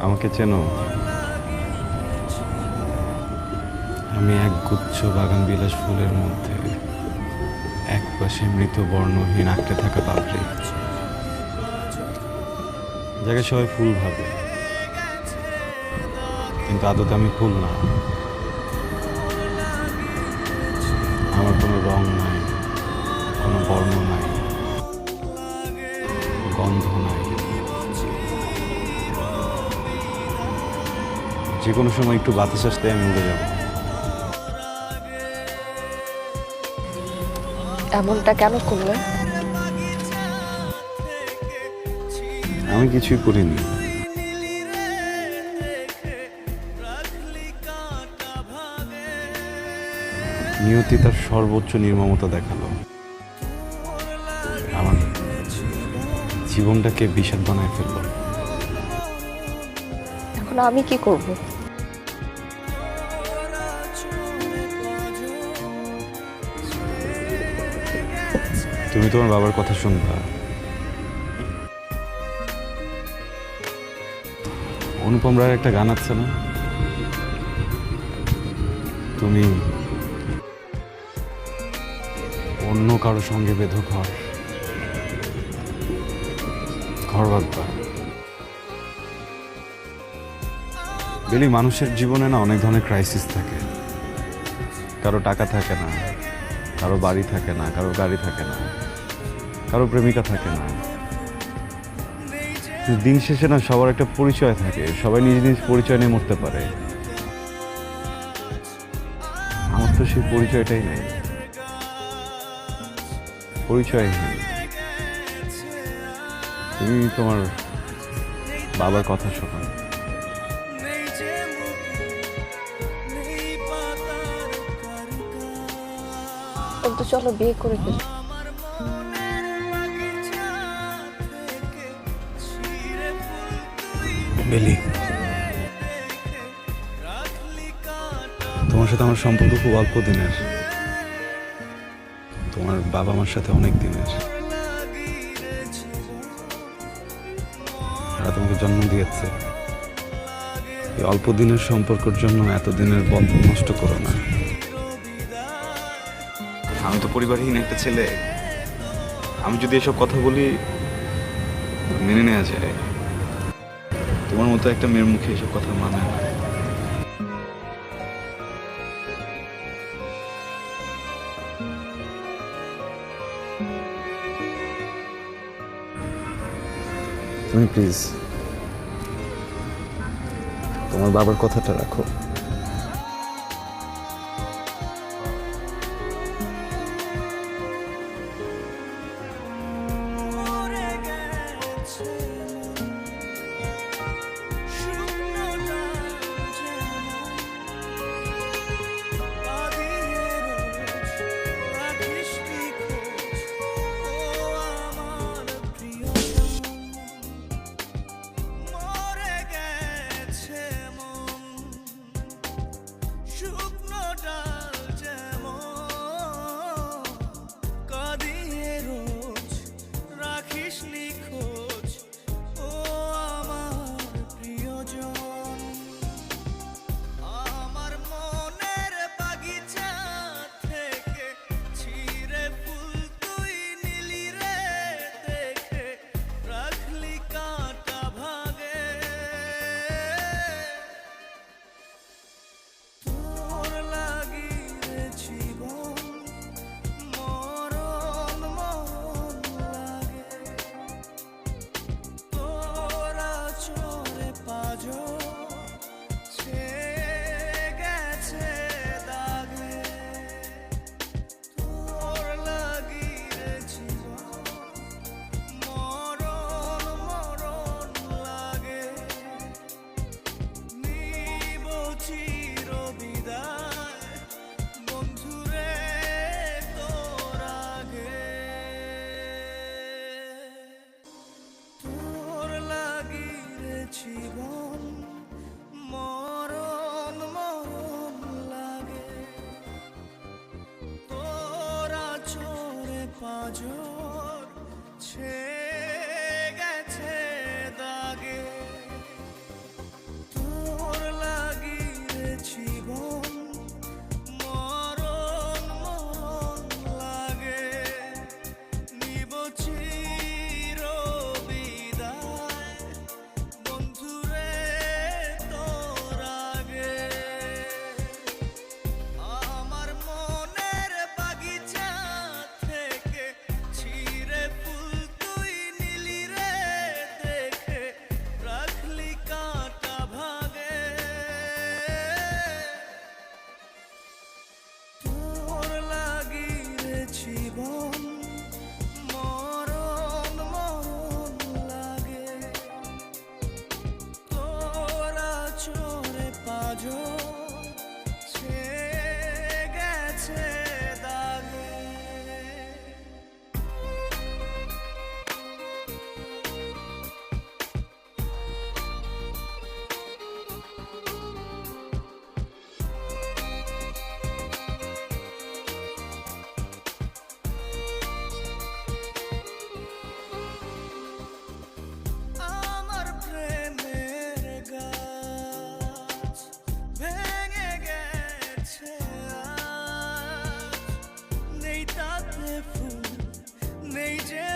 আমাকে চেনো? আমি এক গুচ্ছ বাগান বিলাস ফুলের মধ্যে এক পাশে মৃত বর্ণহীন আঁকড়ে থাকা পাপড়ি। যাকে সবাই ফুল ভাবে। কিন্তু আদতে আমি ফুল না। যে কোনো সময় একটু বাতাস আসতে আমি উড়ে যাব। এমনটা কেন করলে? আমি কিছুই করিনি। নিয়তি তার সর্বোচ্চ নির্মমতা দেখাল। আমার জীবনটাকে বিষাদ বানায় ফেলল। এখন আমি কি করব? তুমি তোমার বাবার কথা শুনবা। অনুপম রায়ের একটা গান আছে না? তুমি অন্য কারও সঙ্গে বেঁধো ঘর। ঘর বাঁধবা। বেলি, মানুষের জীবনে না অনেক ধরনের ক্রাইসিস থাকে। কারও টাকা থাকে না। কারও বাড়ি থাকে না, কারও গাড়ি থাকে না, কারও প্রেমিকা থাকে না। দিন শেষে না সবার একটা পরিচয় থাকে, সবাই নিজ নিজ পরিচয় নিয়ে মরতে পারে। আমার তো সেই পরিচয়টাই নেই। পরিচয়হীন তুমি তোমার বাবার কথা শোনো তো চলো বিয়ে করে ফেলি। বেলি, তোমার সাথে আমার সম্পর্ক খুব অল্প দিনের। তোমার বাবা মার সাথে অনেক দিনের। তারা তোমাকে জন্ম দিয়েছে। অল্প দিনের সম্পর্কের জন্য এত দিনের বন্ধন নষ্ট করো না। আমি তো পরিবারহীন একটা ছেলে। আমি যদি এসব কথা বলি, মেনে নেওয়া যায়। তোমার মতো একটা মেয়ের মুখে এসব কথা মানে না। তুমি প্লিজ, তোমার বাবার কথাটা রাখো। sun. 보여줘. DJ